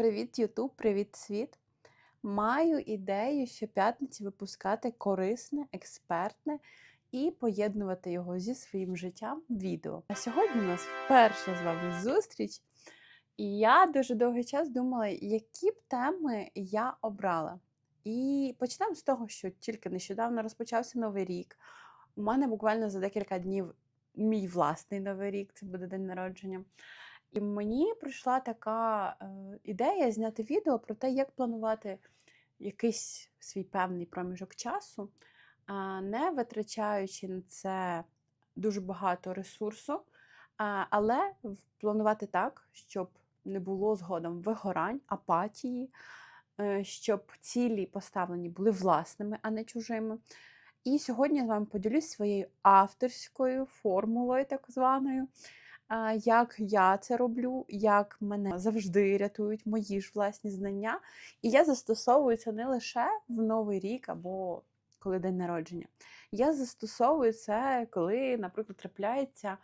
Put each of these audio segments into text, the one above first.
Привіт, Ютуб, привіт, світ. Маю ідею щоп'ятниці випускати корисне, експертне і поєднувати його зі своїм життям відео. А сьогодні у нас перша з вами зустріч. І я дуже довгий час думала, які б теми я обрала. І почнемо з того, що тільки нещодавно розпочався новий рік. У мене буквально за декілька днів мій власний новий рік, це буде день народження. І мені прийшла така е, ідея зняти відео про те, як планувати якийсь свій певний проміжок часу, не витрачаючи на це дуже багато ресурсу, але планувати так, щоб не було згодом вигорань, апатії, е, щоб цілі поставлені були власними, а не чужими. І сьогодні я з вами поділюсь своєю авторською формулою, так званою, як я це роблю, як мене завжди рятують мої ж власні знання. І я застосовую це не лише в Новий рік або коли день народження. Я застосовую це, коли, наприклад, трапляється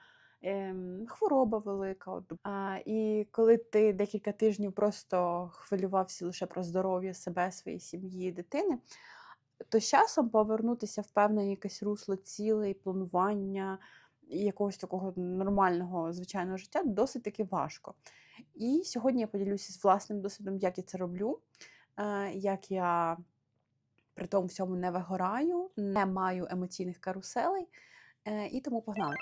ем, хвороба велика. А, і коли ти декілька тижнів просто хвилювався лише про здоров'я себе, своєї сім'ї, дитини, то з часом повернутися в певне якесь русло цілей, планування якогось такого нормального звичайного життя досить таки важко. І сьогодні я поділюся з власним досвідом, як я це роблю, е, як я при тому всьому не вигораю, не маю емоційних каруселей, е, і тому погнали.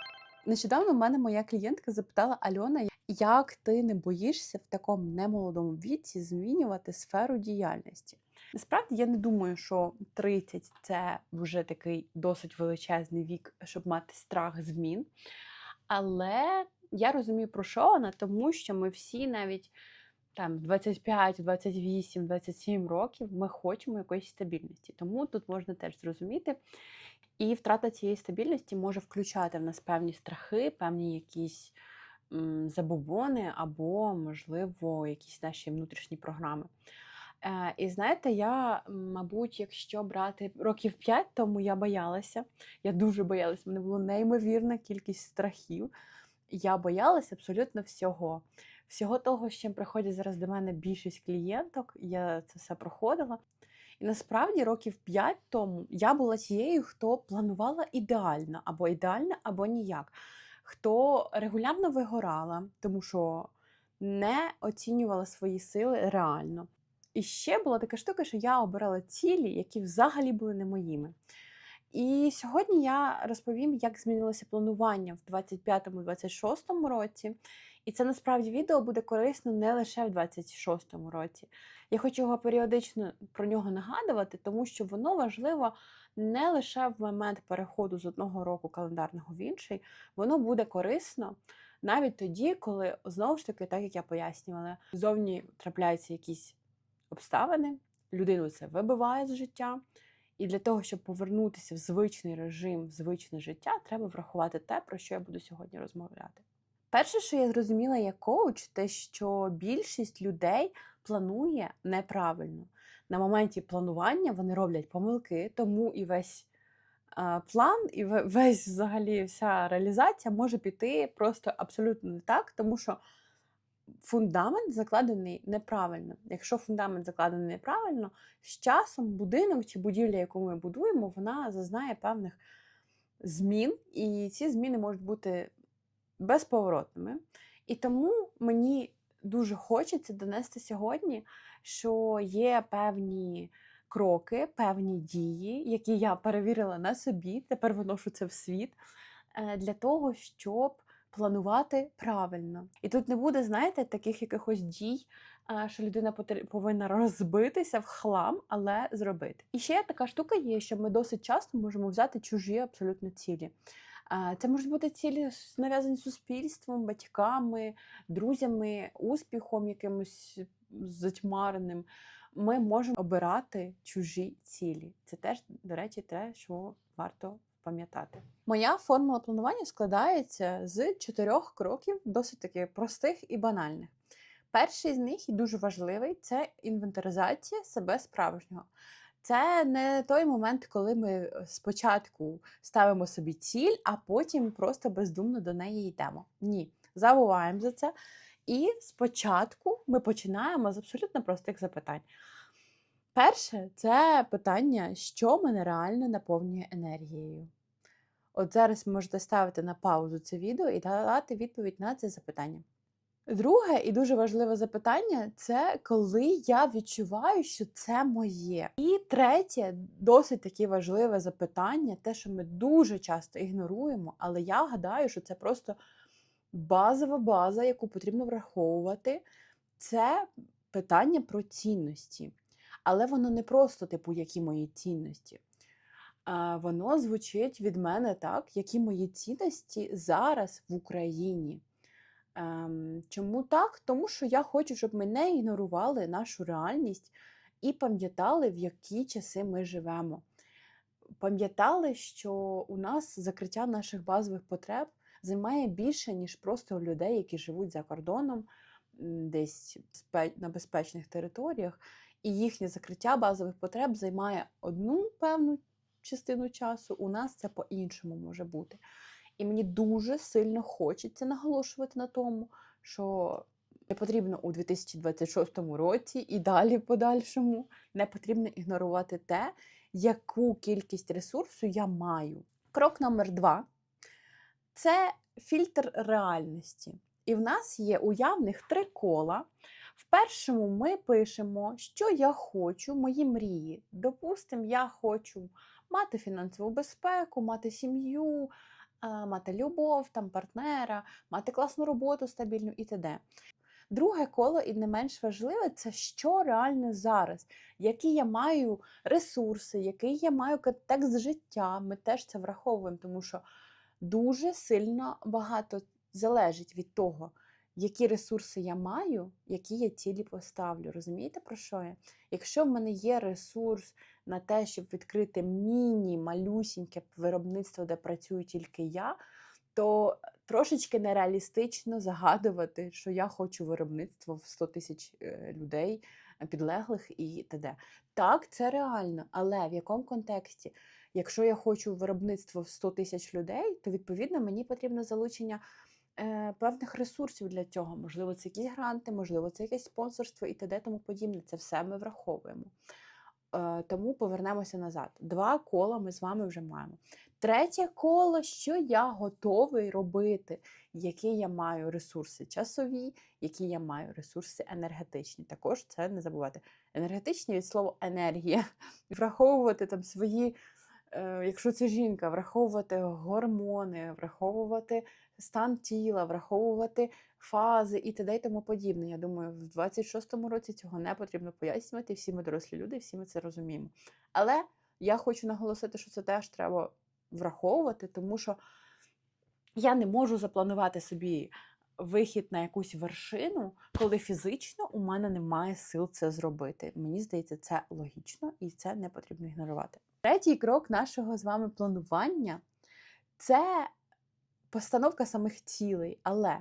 Нещодавно в мене моя клієнтка запитала Альона, як ти не боїшся в такому немолодому віці змінювати сферу діяльності? Насправді я не думаю, що 30 це вже такий досить величезний вік, щоб мати страх змін. Але я розумію, про що вона, тому що ми всі навіть там 25, 28, 27 років ми хочемо якоїсь стабільності. Тому тут можна теж зрозуміти. І втрата цієї стабільності може включати в нас певні страхи, певні якісь м, забобони або, можливо, якісь наші внутрішні програми. Е, і знаєте, я, мабуть, якщо брати років 5 тому я боялася. Я дуже боялася. в мене була неймовірна кількість страхів. Я боялася абсолютно всього. Всього того, з чим приходять зараз до мене більшість клієнток, я це все проходила. І насправді років 5 тому я була тією, хто планувала ідеально, або ідеально, або ніяк. Хто регулярно вигорала, тому що не оцінювала свої сили реально. І ще була така штука, що я обирала цілі, які взагалі були не моїми. І сьогодні я розповім, як змінилося планування в 25-26 році. І це насправді відео буде корисно не лише в 26-му році. Я хочу його періодично про нього нагадувати, тому що воно важливо не лише в момент переходу з одного року календарного в інший, воно буде корисно навіть тоді, коли знову ж таки, так як я пояснювала, зовні трапляються якісь обставини, людину це вибиває з життя. І для того, щоб повернутися в звичний режим, в звичне життя, треба врахувати те, про що я буду сьогодні розмовляти. Перше, що я зрозуміла як коуч, те, що більшість людей планує неправильно. На моменті планування вони роблять помилки, тому і весь план, і весь взагалі вся реалізація може піти просто абсолютно не так, тому що фундамент закладений неправильно. Якщо фундамент закладений неправильно, з часом будинок чи будівля, яку ми будуємо, вона зазнає певних змін, і ці зміни можуть бути безповоротними. І тому мені дуже хочеться донести сьогодні, що є певні кроки, певні дії, які я перевірила на собі, тепер виношу це в світ, е, для того, щоб планувати правильно. І тут не буде, знаєте, таких якихось дій, що людина повинна розбитися в хлам, але зробити. І ще така штука є, що ми досить часто можемо взяти чужі абсолютно цілі. Це можуть бути цілі нав'язані суспільством, батьками, друзями, успіхом якимось затьмареним. Ми можемо обирати чужі цілі. Це теж, до речі, те, що варто пам'ятати. Моя формула планування складається з чотирьох кроків, досить таки простих і банальних. Перший з них і дуже важливий це інвентаризація себе справжнього. Це не той момент, коли ми е, спочатку ставимо собі ціль, а потім просто бездумно до неї йдемо. Ні, забуваємо за це І спочатку ми починаємо з абсолютно простих запитань. Перше це питання, що мене реально наповнює енергією. От зараз можете ставити на паузу це відео і дати відповідь на це запитання. Друге і дуже важливе запитання це коли я відчуваю, що це моє. І третє, досить таке важливе запитання, те, що ми дуже часто ігноруємо, але я гадаю, що це просто базова база, яку потрібно враховувати. Це питання про цінності. Але воно не просто, типу, які мої цінності. А воно звучить від мене так, які мої цінності зараз в Україні. Ем, чому так? Тому що я хочу, щоб ми не ігнорували нашу реальність і пам'ятали, в які часи ми живемо. Пам'ятали, що у нас закриття наших базових потреб займає більше, ніж просто людей, які живуть за кордоном, десь на безпечних територіях, і їхнє закриття базових потреб займає одну певну частину часу. У нас це по-іншому може бути. І мені дуже сильно хочеться наголошувати на тому, що не потрібно у 2026 році і далі в подальшому не потрібно ігнорувати те, яку кількість ресурсу я маю. Крок номер два це фільтр реальності. І в нас є уявних три кола. В першому ми пишемо, що я хочу, мої мрії. Допустимо, я хочу мати фінансову безпеку, мати сім'ю, мати любов, там, партнера, мати класну роботу стабільну і т.д. Друге коло, і не менш важливе, це що реально зараз, які я маю ресурси, який я маю контекст життя. Ми теж це враховуємо, тому що дуже сильно багато залежить від того, які ресурси я маю, які я цілі поставлю. Розумієте, про що я? Якщо в мене є ресурс на те, щоб відкрити міні-малюсіньке виробництво, де працюю тільки я, то трошечки нереалістично загадувати, що я хочу виробництво в 100 тисяч е, людей, е, підлеглих і т.д. Так, це реально, але в якому контексті? Якщо я хочу виробництво в 100 тисяч людей, то відповідно мені потрібно залучення е, певних ресурсів для цього. Можливо, це якісь гранти, можливо, це якесь спонсорство і т.д. тому подібне. Це все ми враховуємо. Е, тому повернемося назад. Два кола ми з вами вже маємо. Третє коло, що я готовий робити, які я маю ресурси часові, які я маю ресурси енергетичні. Також це не забувати. Енергетичні від слова енергія. Враховувати там свої, е, якщо це жінка, враховувати гормони, враховувати стан тіла, враховувати фази і т.д. і тому подібне. Я думаю, в 26-му році цього не потрібно пояснювати. Всі ми дорослі люди, всі ми це розуміємо. Але я хочу наголосити, що це теж треба враховувати, тому що я не можу запланувати собі вихід на якусь вершину, коли фізично у мене немає сил це зробити. Мені здається, це логічно і це не потрібно ігнорувати. Третій крок нашого з вами планування це постановка самих цілей. Але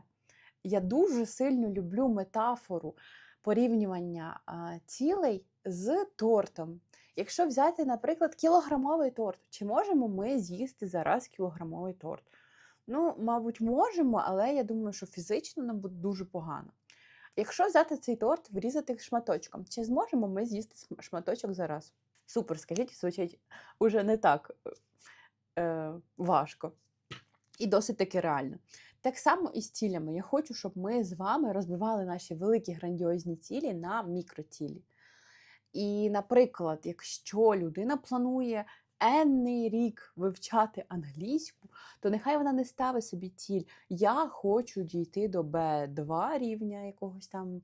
я дуже сильно люблю метафору порівнювання цілей з тортом. Якщо взяти, наприклад, кілограмовий торт, чи можемо ми з'їсти зараз кілограмовий торт? Ну, мабуть, можемо, але я думаю, що фізично нам буде дуже погано. Якщо взяти цей торт, врізати шматочком, чи зможемо ми з'їсти шматочок зараз? Супер, скажіть, звучить уже не так е, важко і досить таки реально. Так само і з цілями. Я хочу, щоб ми з вами розбивали наші великі грандіозні цілі на мікроцілі. І, наприклад, якщо людина планує енний рік вивчати англійську, то нехай вона не ставить собі ціль. Я хочу дійти до Б2 рівня якогось там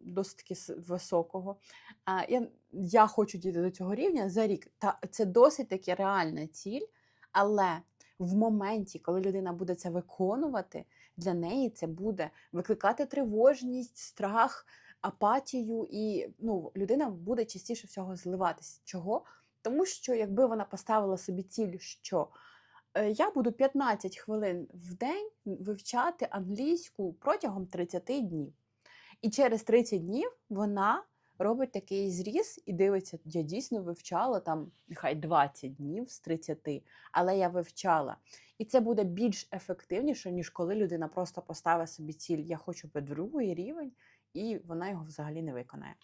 досить таки високого. А, я, я хочу дійти до цього рівня за рік. Та це досить таки реальна ціль, але в моменті, коли людина буде це виконувати, для неї це буде викликати тривожність, страх, апатію, і ну, людина буде частіше всього зливатись. Чого? Тому що якби вона поставила собі ціль, що е, я буду 15 хвилин в день вивчати англійську протягом 30 днів. І через 30 днів вона робить такий зріз і дивиться, я дійсно вивчала там нехай 20 днів з 30, але я вивчала. І це буде більш ефективніше, ніж коли людина просто поставить собі ціль Я хочу B2 рівень, і вона його взагалі не виконає.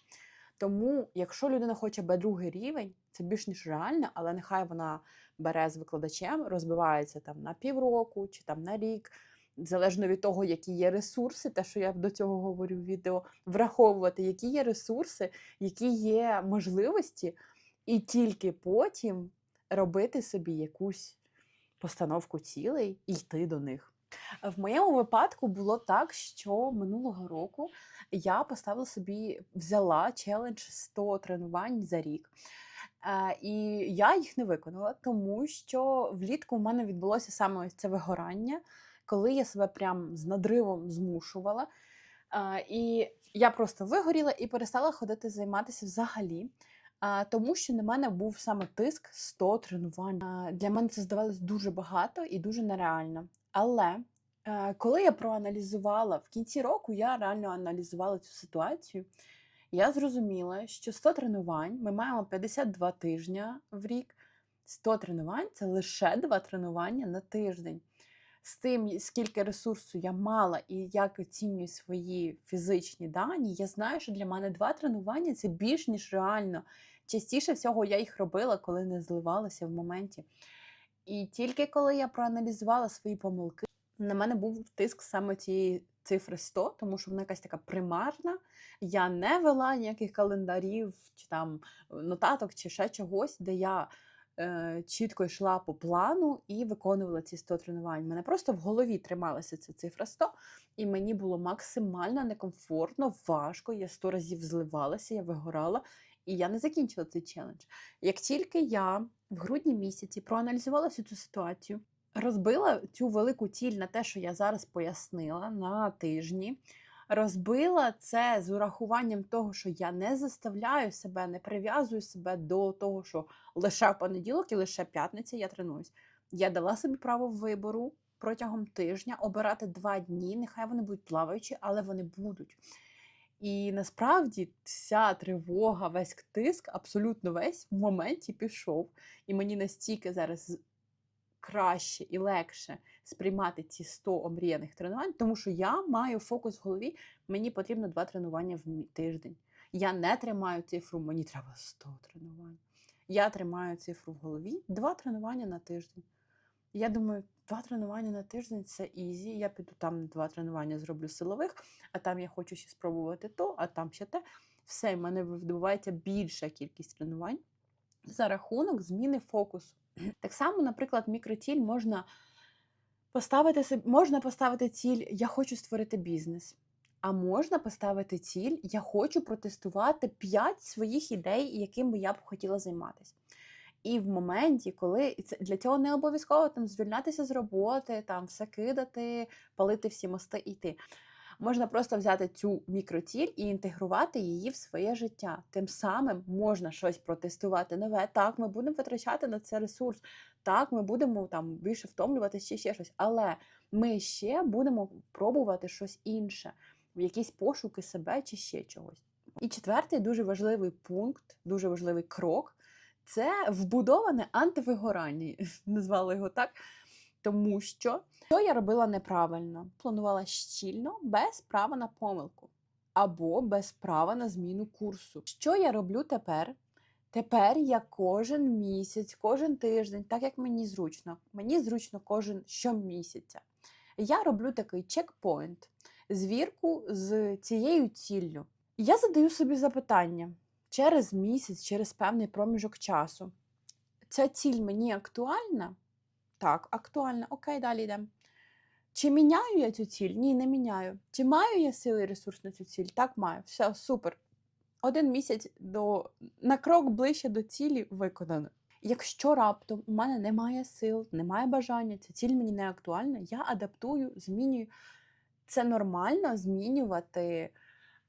Тому, якщо людина хоче B2 рівень, це більш ніж реально, але нехай вона бере з викладачем, розбивається там на півроку чи там на рік, залежно від того, які є ресурси, те, що я до цього говорю в відео, враховувати, які є ресурси, які є можливості, і тільки потім робити собі якусь постановку цілей і йти до них. В моєму випадку було так, що минулого року я поставила собі, взяла челендж 100 тренувань за рік. Е, І я їх не виконала, тому що влітку в мене відбулося саме це вигорання, коли я себе прям з надривом змушувала. Е, І я просто вигоріла і перестала ходити займатися взагалі. А, тому що на мене був саме тиск 100 тренувань. А, для мене це здавалось дуже багато і дуже нереально. Але е, коли я проаналізувала в кінці року, я реально аналізувала цю ситуацію. Я зрозуміла, що 100 тренувань ми маємо 52 тижня в рік. 100 тренувань це лише 2 тренування на тиждень. З тим, скільки ресурсу я мала і як оцінюю свої фізичні дані, я знаю, що для мене два тренування це більш ніж реально. Частіше всього я їх робила, коли не зливалася в моменті. І тільки коли я проаналізувала свої помилки, на мене був тиск саме цієї цифри 100, тому що вона якась така примарна. Я не вела ніяких календарів чи там нотаток, чи ще чогось, де я чітко йшла по плану і виконувала ці 100 тренувань. Мене просто в голові трималася ця цифра 100, і мені було максимально некомфортно, важко. Я 100 разів зливалася, я вигорала. І я не закінчила цей челендж. Як тільки я в грудні місяці проаналізувала всю цю ситуацію, розбила цю велику ціль на те, що я зараз пояснила на тижні, розбила це з урахуванням того, що я не заставляю себе, не прив'язую себе до того, що лише понеділок і лише п'ятниця я тренуюсь. Я дала собі право вибору протягом тижня обирати два дні. Нехай вони будуть плаваючі, але вони будуть. І насправді вся тривога, весь тиск, абсолютно весь в моменті пішов. І мені настільки зараз краще і легше сприймати ці 100 омріяних тренувань, тому що я маю фокус в голові, мені потрібно два тренування в тиждень. Я не тримаю цифру, мені треба 100 тренувань. Я тримаю цифру в голові, два тренування на тиждень. Я думаю, два тренування на тиждень це ізі. Я піду там два тренування зроблю силових, а там я хочу ще спробувати то, а там ще те. Все, в мене відбувається більша кількість тренувань за рахунок зміни фокусу. Так само, наприклад, мікроціль можна поставити можна поставити ціль Я хочу створити бізнес. А можна поставити ціль Я хочу протестувати 5 своїх ідей, якими я б хотіла займатися. І в моменті, коли це для цього не обов'язково там звільнятися з роботи, там все кидати, палити всі мости і йти. Можна просто взяти цю мікроціль і інтегрувати її в своє життя. Тим самим можна щось протестувати нове. Так, ми будемо витрачати на це ресурс. Так, ми будемо там більше втомлюватися чи ще щось, але ми ще будемо пробувати щось інше, якісь пошуки себе чи ще чогось. І четвертий дуже важливий пункт, дуже важливий крок це вбудоване антивигорання, назвали його так. Тому що що я робила неправильно, планувала щільно, без права на помилку або без права на зміну курсу. Що я роблю тепер? Тепер я кожен місяць, кожен тиждень, так як мені зручно, мені зручно кожен щомісяця. Я роблю такий чекпоінт, звірку з цією ціллю. Я задаю собі запитання через місяць, через певний проміжок часу. Ця ціль мені актуальна? Так, актуальна. Окей, далі йдемо. Чи міняю я цю ціль? Ні, не міняю. Чи маю я сили і ресурс на цю ціль? Так, маю. Все, супер. Один місяць до... на крок ближче до цілі виконано. Якщо раптом у мене немає сил, немає бажання, ця ціль мені не актуальна, я адаптую, змінюю. Це нормально змінювати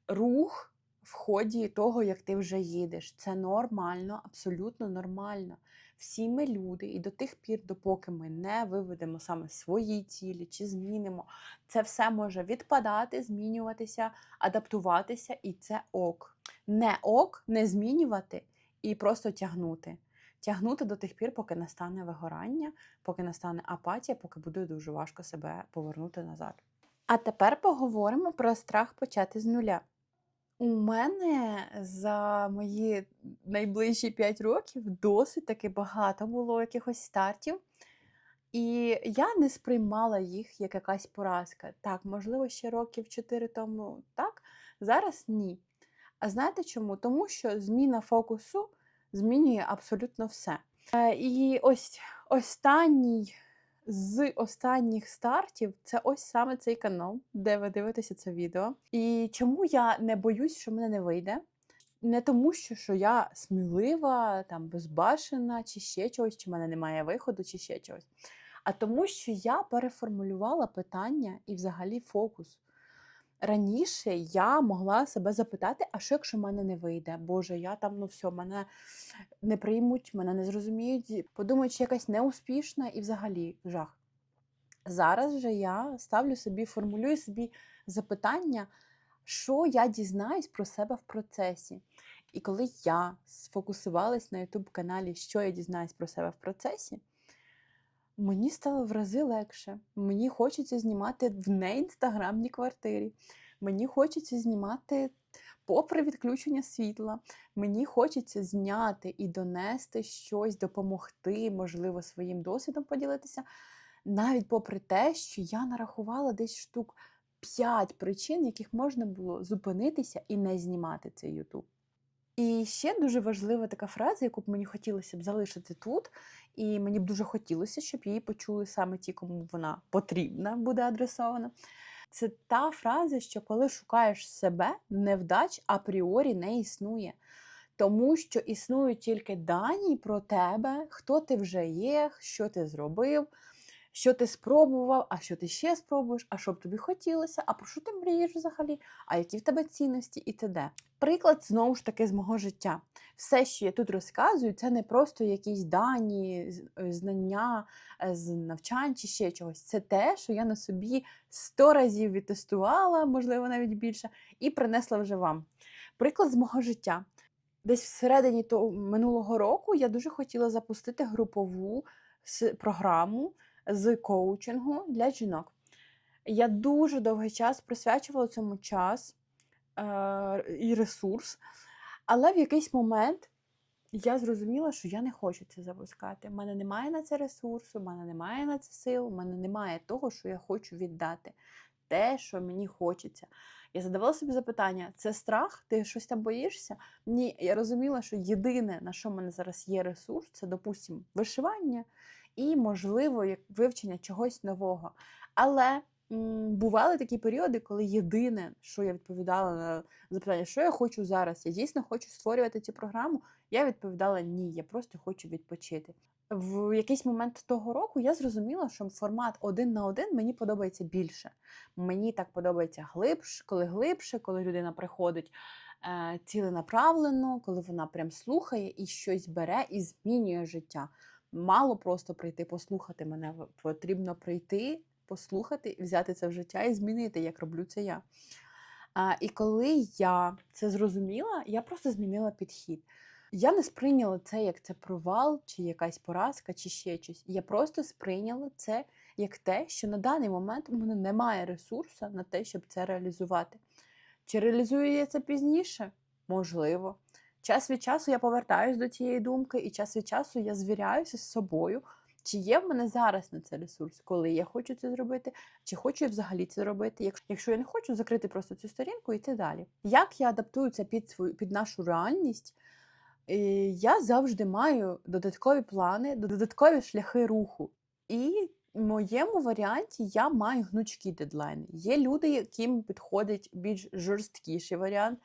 рух в ході того, як ти вже їдеш. Це нормально, абсолютно нормально. Всі ми люди, і до тих пір, допоки ми не виведемо саме свої цілі чи змінимо, це все може відпадати, змінюватися, адаптуватися, і це ок. Не ок, не змінювати і просто тягнути. тягнути до тих пір, поки не стане вигорання, поки не стане апатія, поки буде дуже важко себе повернути назад. А тепер поговоримо про страх почати з нуля. У мене за мої найближчі 5 років досить таки багато було якихось стартів. І я не сприймала їх як якась поразка. Так, можливо, ще років 4 тому так, зараз ні. А знаєте чому? Тому що зміна фокусу змінює абсолютно все. Е, І ось останній з останніх стартів це ось саме цей канал, де ви дивитеся це відео. І чому я не боюсь, що мене не вийде? Не тому, що, що я смілива, там безбашена, чи ще чогось, чи в мене немає виходу, чи ще чогось. А тому, що я переформулювала питання і взагалі фокус. Раніше я могла себе запитати, а що якщо в мене не вийде? Боже, я там, ну все, мене не приймуть, мене не зрозуміють, подумають, що якась неуспішна і взагалі жах. Зараз же я ставлю собі, формулюю собі запитання, що я дізнаюсь про себе в процесі. І коли я сфокусувалась на YouTube каналі, що я дізнаюсь про себе в процесі, мені стало в рази легше. Мені хочеться знімати в неінстаграмній квартирі. Мені хочеться знімати попри відключення світла. Мені хочеться зняти і донести щось, допомогти, можливо, своїм досвідом поділитися. Навіть попри те, що я нарахувала десь штук 5 причин, яких можна було зупинитися і не знімати цей YouTube. І ще дуже важлива така фраза, яку б мені хотілося б залишити тут, і мені б дуже хотілося, щоб її почули саме ті, кому вона потрібна, буде адресована. Це та фраза, що коли шукаєш себе, невдач апріорі не існує. Тому що існують тільки дані про тебе, хто ти вже є, що ти зробив, що ти спробував, а що ти ще спробуєш, а що б тобі хотілося, а про що ти мрієш взагалі, а які в тебе цінності і т.д. Приклад знову ж таки з мого життя. Все, що я тут розказую, це не просто якісь дані, е, знання е, з навчань чи ще чогось. Це те, що я на собі сто разів відтестувала, можливо, навіть більше, і принесла вже вам. Приклад з мого життя. Десь всередині того минулого року я дуже хотіла запустити групову програму з коучингу для жінок. Я дуже довгий час присвячувала цьому час е, і ресурс, але в якийсь момент я зрозуміла, що я не хочу це запускати. У мене немає на це ресурсу, у мене немає на це сил, у мене немає того, що я хочу віддати, те, що мені хочеться. Я задавала собі запитання: це страх? Ти щось там боїшся? Ні, я розуміла, що єдине, на що в мене зараз є ресурс, це, допустимо, вишивання і, можливо, вивчення чогось нового. Але бували такі періоди, коли єдине, що я відповідала на запитання, що я хочу зараз, я дійсно хочу створювати цю програму. Я відповідала ні, я просто хочу відпочити. В якийсь момент того року я зрозуміла, що формат один на один мені подобається більше. Мені так подобається глибше, коли глибше, коли людина приходить е, ціленаправлено, коли вона прям слухає і щось бере і змінює життя. Мало просто прийти послухати мене, потрібно прийти, послухати, взяти це в життя і змінити, як роблю це я. А, і коли я це зрозуміла, я просто змінила підхід. Я не сприйняла це як це провал, чи якась поразка, чи ще щось. Я просто сприйняла це як те, що на даний момент у мене немає ресурсу на те, щоб це реалізувати. Чи реалізую я це пізніше? Можливо. Час від часу я повертаюсь до цієї думки, і час від часу я звіряюся з собою, чи є в мене зараз на це ресурс, коли я хочу це зробити, чи хочу я взагалі це робити. Якщо, я не хочу закрити просто цю сторінку і йти далі. Як я адаптую це під свою під нашу реальність? Я завжди маю додаткові плани, додаткові шляхи руху. І в моєму варіанті я маю гнучкі дедлайни. Є люди, яким підходить більш жорсткіший варіант.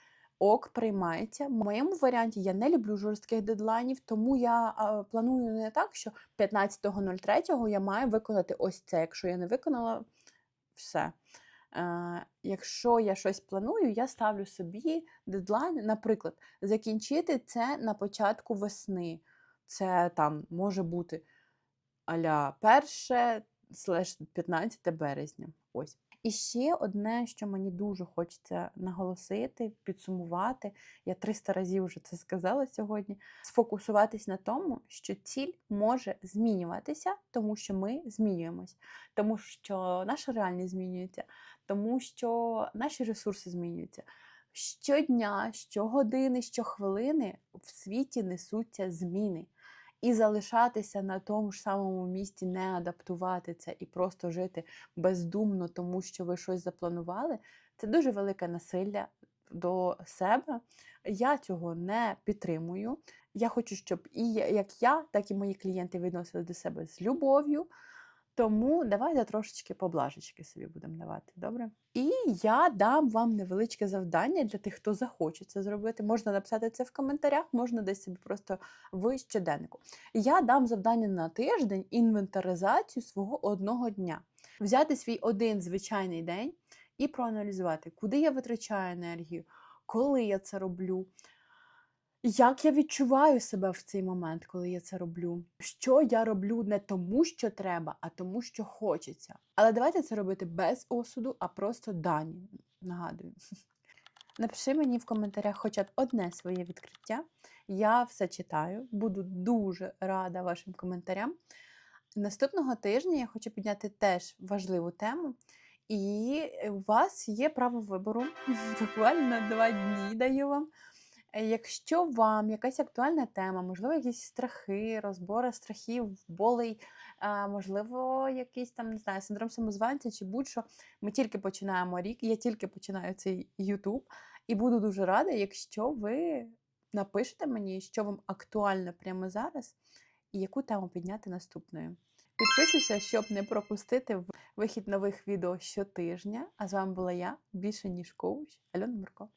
Ок, приймається. В моєму варіанті я не люблю жорстких дедлайнів, тому я а, планую не так, що 15.03 я маю виконати ось це. Якщо я не виконала, все. Е, якщо я щось планую, я ставлю собі дедлайн, наприклад, закінчити це на початку весни. Це там може бути аля 1 слеш 15 березня. Ось. І ще одне, що мені дуже хочеться наголосити, підсумувати, я 300 разів вже це сказала сьогодні. Сфокусуватись на тому, що ціль може змінюватися, тому що ми змінюємось, тому що наша реальність змінюється, тому що наші ресурси змінюються. Щодня, щогодини, щохвилини в світі несуться зміни. І залишатися на тому ж самому місці, не адаптувати це і просто жити бездумно, тому що ви щось запланували, це дуже велике насилля до себе. Я цього не підтримую. Я хочу, щоб і як я, так і мої клієнти відносили до себе з любов'ю. Тому давайте трошечки поблажечки собі будемо давати, добре? І я дам вам невеличке завдання для тих, хто захоче це зробити. Можна написати це в коментарях, можна десь собі просто в щоденнику. Я дам завдання на тиждень інвентаризацію свого одного дня. Взяти свій один звичайний день і проаналізувати, куди я витрачаю енергію, коли я це роблю, як я відчуваю себе в цей момент, коли я це роблю. Що я роблю не тому, що треба, а тому, що хочеться. Але давайте це робити без осуду, а просто дані. Нагадую. Напиши мені в коментарях хоча б одне своє відкриття. Я все читаю, буду дуже рада вашим коментарям. Наступного тижня я хочу підняти теж важливу тему. І у вас є право вибору. Буквально два дні даю вам. Е, Якщо вам якась актуальна тема, можливо, якісь страхи, розбори страхів, болей, можливо, якийсь там, не знаю, синдром самозванця чи будь-що, ми тільки починаємо рік, я тільки починаю цей YouTube, і буду дуже рада, якщо ви напишете мені, що вам актуально прямо зараз, і яку тему підняти наступною. Підписуйся, щоб не пропустити вихід нових відео щотижня. А з вами була я, більше ніж коуч, Альона Мурко.